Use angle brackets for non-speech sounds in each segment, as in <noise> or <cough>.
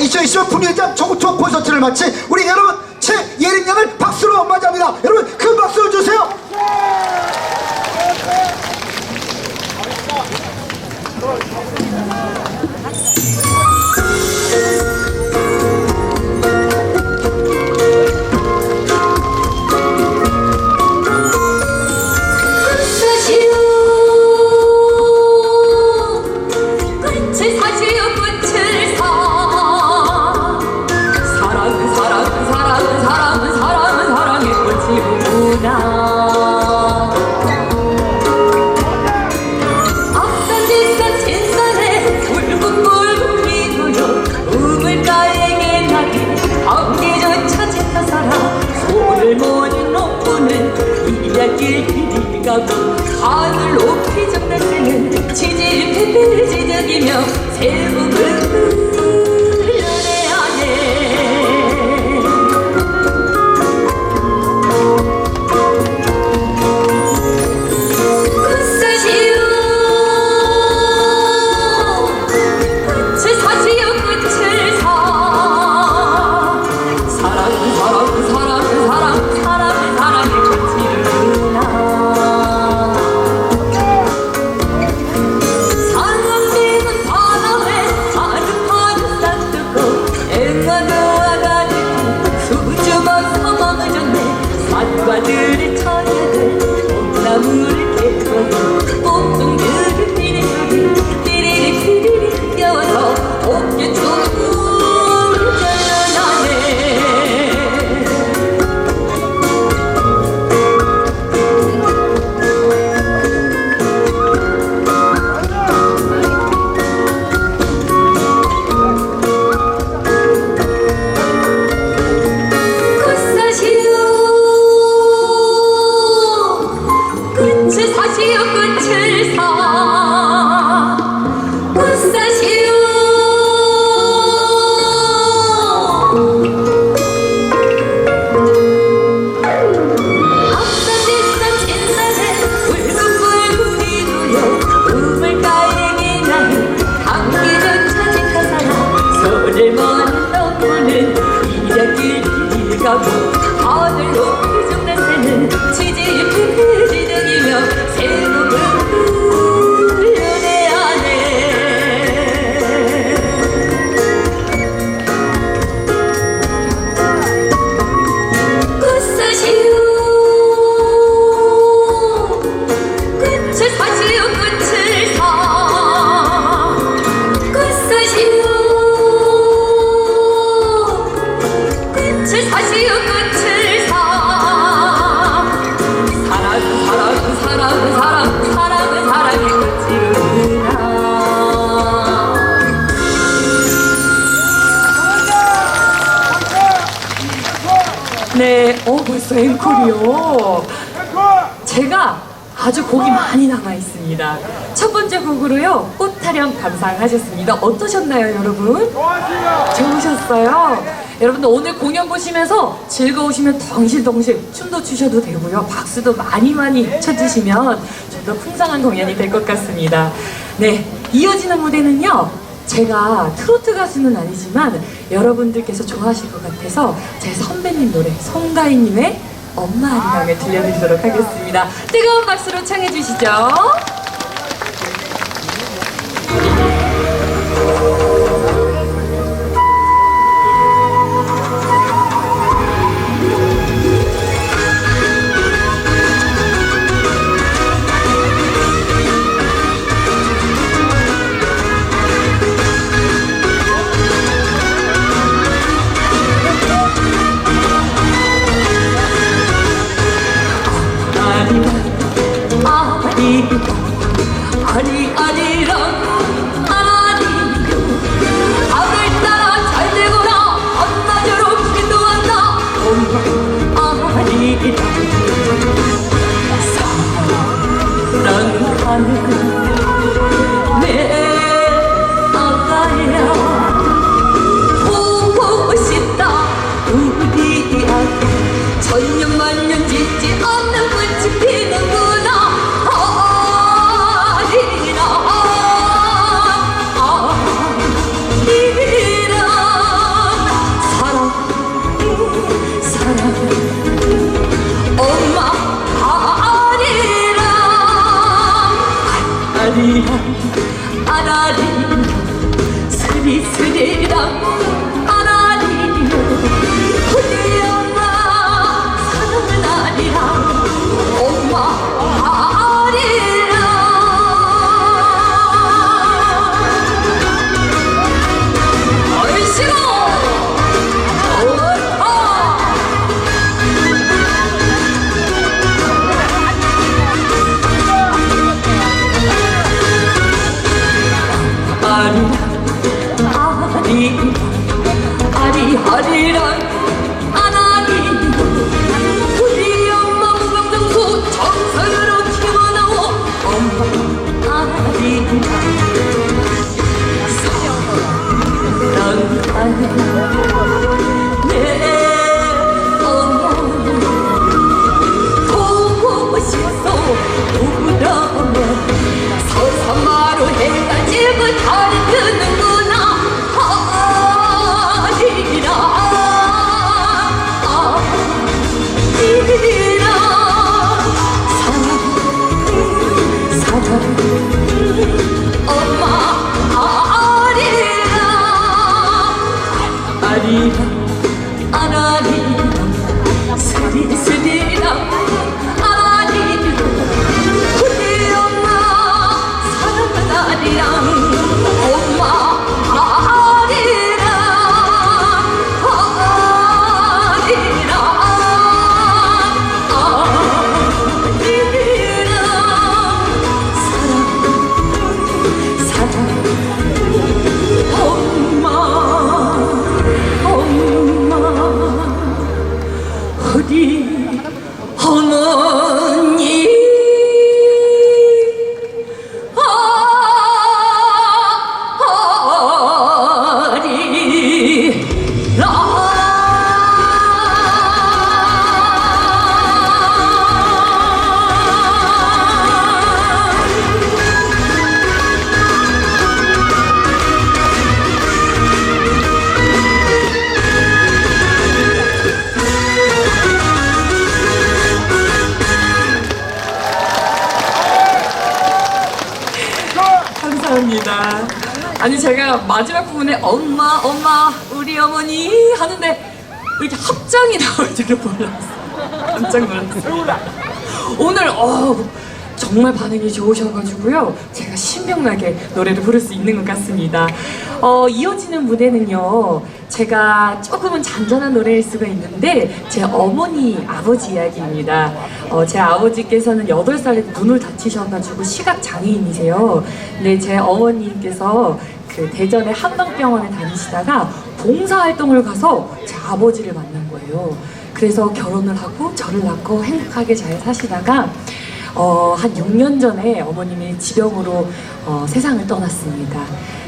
2020 분위기장 조구총 콘서트를 마친 우리 여러분 최예림 양을 박수로 맞이합니다. 여러분 큰 박수 주세요. 감상하셨습니다. 어떠셨나요, 여러분? 좋으셨어요? 여러분들 오늘 공연 보시면서 즐거우시면 덩실덩실 춤도 추셔도 되고요. 박수도 많이 많이 쳐주시면 좀 더 풍성한 공연이 될 것 같습니다. 네, 이어지는 무대는요. 제가 트로트 가수는 아니지만 여러분들께서 좋아하실 것 같아서 제 선배님 노래 송가인님의 엄마 아리랑을 들려드리도록 하겠습니다. 뜨거운 박수로 청해 주시죠. 합장이 나올 줄은 몰랐어요. 깜짝 놀랐어요. 오늘 어, 정말 반응이 좋으셔가지고요. 제가 신명나게 노래를 부를 수 있는 것 같습니다. 어, 이어지는 무대는요. 제가 조금은 잔잔한 노래일 수가 있는데 제 어머니 아버지 이야기입니다. 어, 제 아버지께서는 8살에 눈을 다치셔가지고 시각 장애인이세요. 근데 제 어머니께서 그 대전의 한방병원에 다니시다가 봉사활동을 가서 제 아버지를 만난 거예요. 그래서 결혼을 하고 저를 낳고 행복하게 잘 사시다가 어, 한 6년 전에 어머님이 지병으로 어, 세상을 떠났습니다.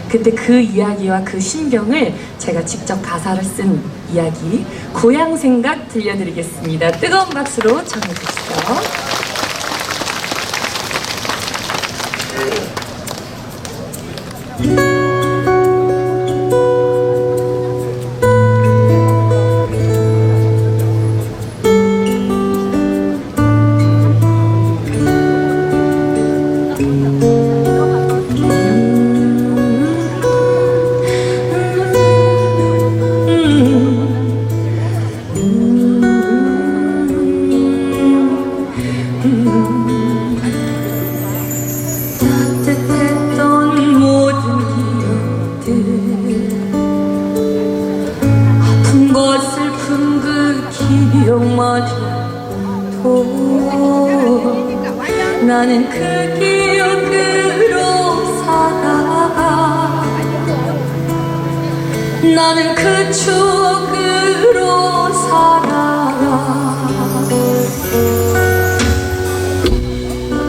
근데 그 이야기와 그 심경을 제가 직접 가사를 쓴 이야기 고향 생각 들려드리겠습니다. 뜨거운 박수로 청해 주시죠. 나는 그 기억으로 살아가. 나는 그 추억으로 살아가.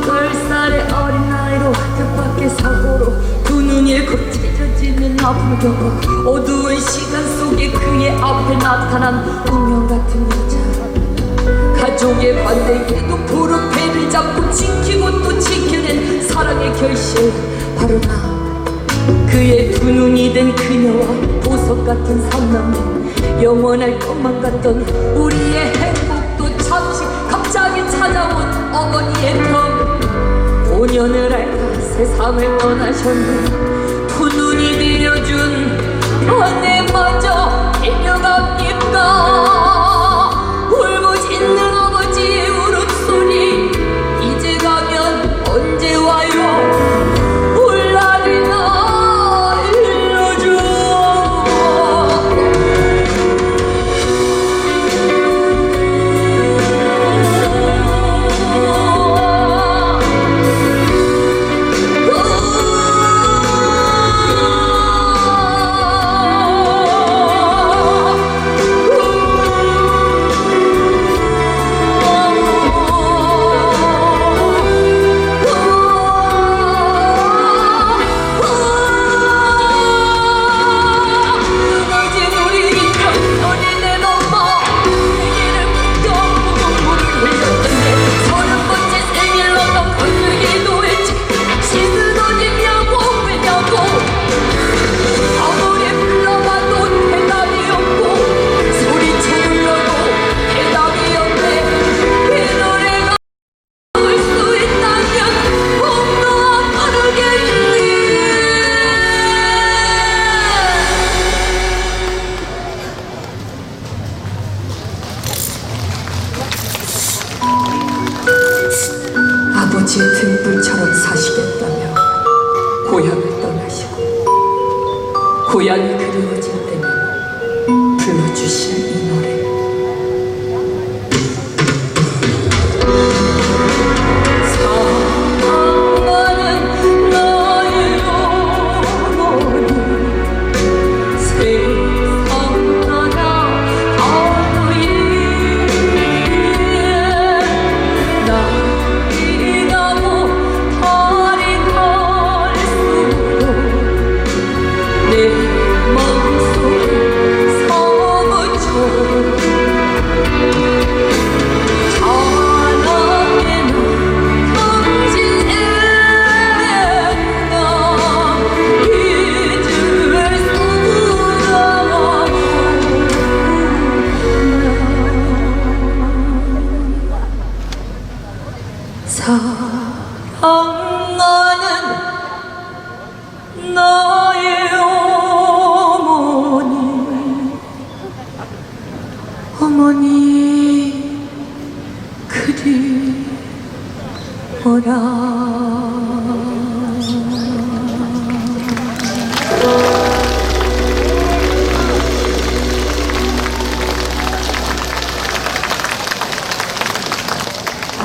열 살의 어린 나이로 뜻밖의 사고로 두 눈이 곧 찢어지는 아픔을 겪어 어두운 시간 속에 그의 앞에 나타난 운명 같은 여 자 가족의 반대에도 무릎배를 잡고 지키고 또 지켜낸 사랑의 결실. 바로 나. 그의 두 눈이 된 그녀와 보석 같은 삼남매. 영원할 것만 같던 우리의 행복도 잠시 갑자기 찾아온 어머니의 병 5년을 할까 세상을 원하셨네. 두 눈이 되어준 언제마저 빌려갑니까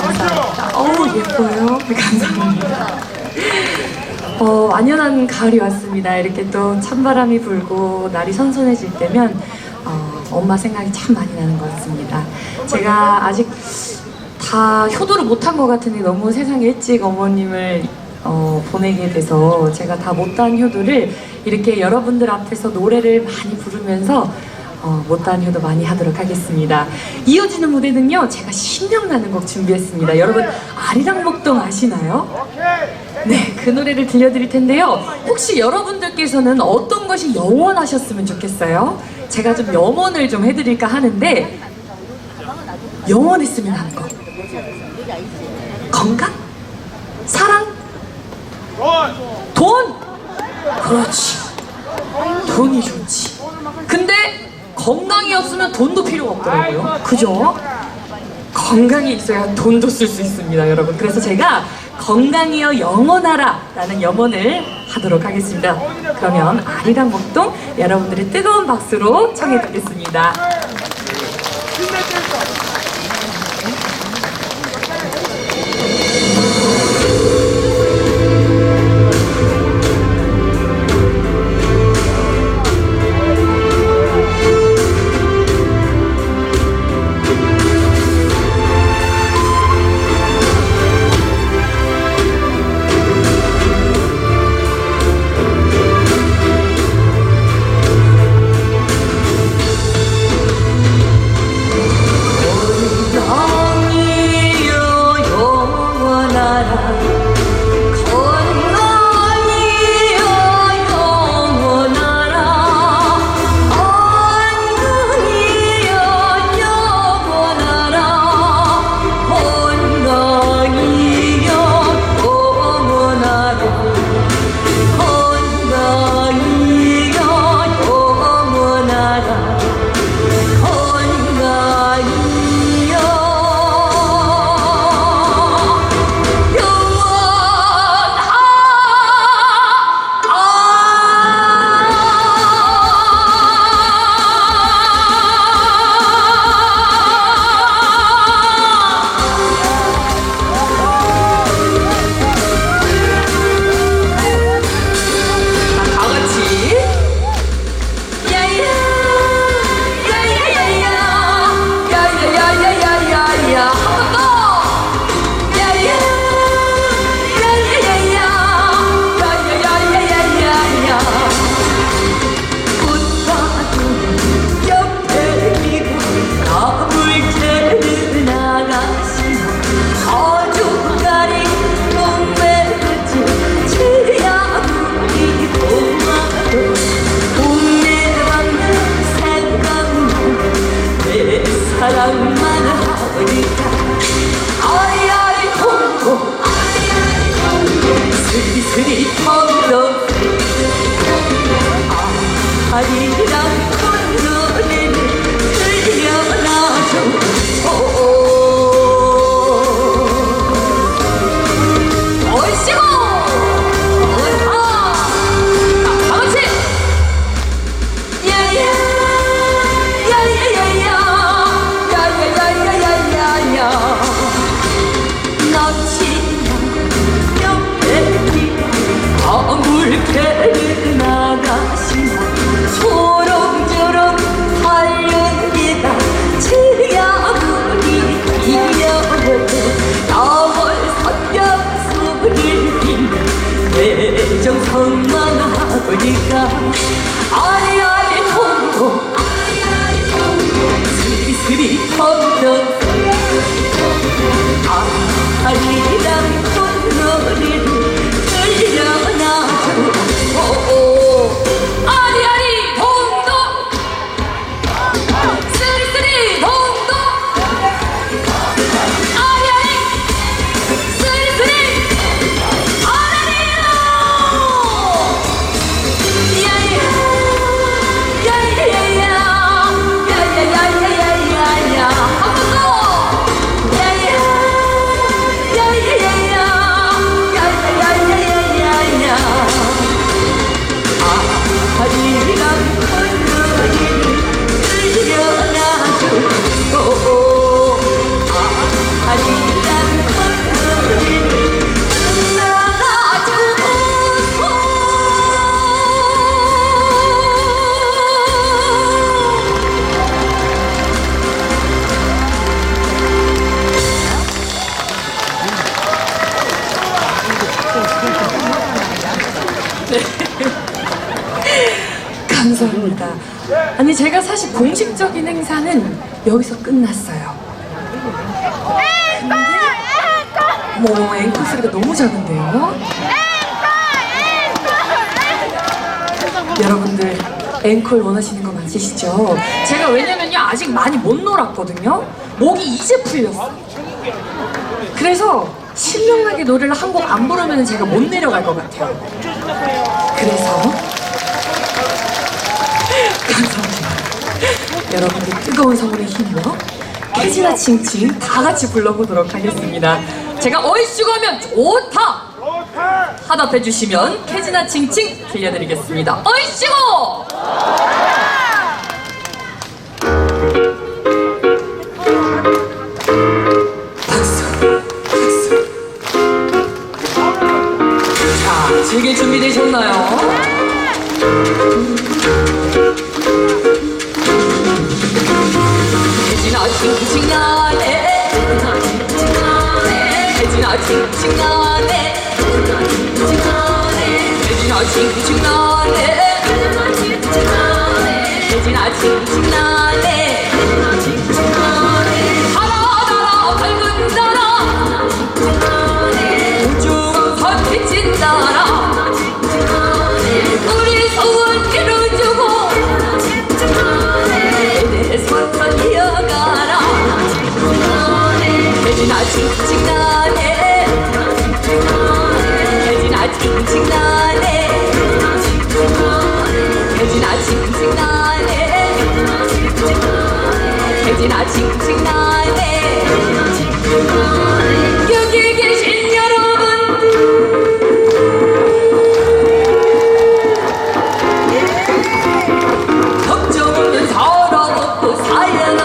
감사합니다. 어우 예뻐요. <laughs> 감사합니다. 어, 완연한 가을이 왔습니다. 이렇게 또 찬바람이 불고 날이 선선해질 때면 어, 엄마 생각이 참 많이 나는 것 같습니다. 제가 아직 다 효도를 못한 것 같은데 너무 세상에 일찍 어머님을 어, 보내게 돼서 제가 다 못한 효도를 이렇게 여러분들 앞에서 노래를 많이 부르면서 어, 못다한 효도 많이 하도록 하겠습니다. 이어지는 무대 는요, 제가 신명나는 곡 준비했습니다. 여러분, 아리랑 목동 아시나요? 네, 그 노래를 들려드릴 텐데요. 혹시 여러분들께서는 어떤 것이 영원하셨으면 좋겠어요? 제가 좀 염원을 좀 해드릴까 하는데, 영원했으면 하는 거. 건강? 사랑? 돈! 그렇지. 돈이 좋지. 근데 건강이 없으면 돈도 필요가 없더라고요. 그죠? 건강이 있어야 돈도 쓸 수 있습니다, 여러분. 그래서 제가 건강이여 영원하라 라는 염원을 하도록 하겠습니다. 그러면 아리랑 목동 여러분들의 뜨거운 박수로 청해 듣겠습니다. 사랑만을 하니까 아리아리 통통 스리스리 텅텅 아리랑 콜로네를 들려놔줘 아니 제가 사실 공식적인 행사는 여기서 끝났어요. 근데 뭐 앵콜 소리가 너무 작은데요? 여러분들 앵콜 원하시는 거 맞으시죠? 제가 왜냐면요 아직 많이 못 놀았거든요. 목이 이제 풀렸어. 그래서 신명나게 노래를 한 곡 안 부르면 제가 못 내려갈 것 같아요. 그래서 감사합니다. 여러분들 뜨거운 성원의 힘으로 캐지나 칭칭 다 같이 불러보도록 하겠습니다. 제가 얼씨구 하면 좋다! 하답해 주시면 캐지나 칭칭 들려드리겠습니다. 얼씨구! 즐길 준비되셨나요? 金鸡纳嘞，金鸡嘞，哎啊金鸡纳嘞，金鸡嘞，哎啊金鸡纳嘞，金啊金鸡纳嘞，哎啊金鸡纳嘞。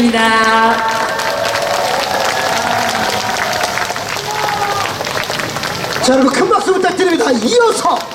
최예림이었습니다. 자 여러분 큰 박수 부탁드립니다 이어서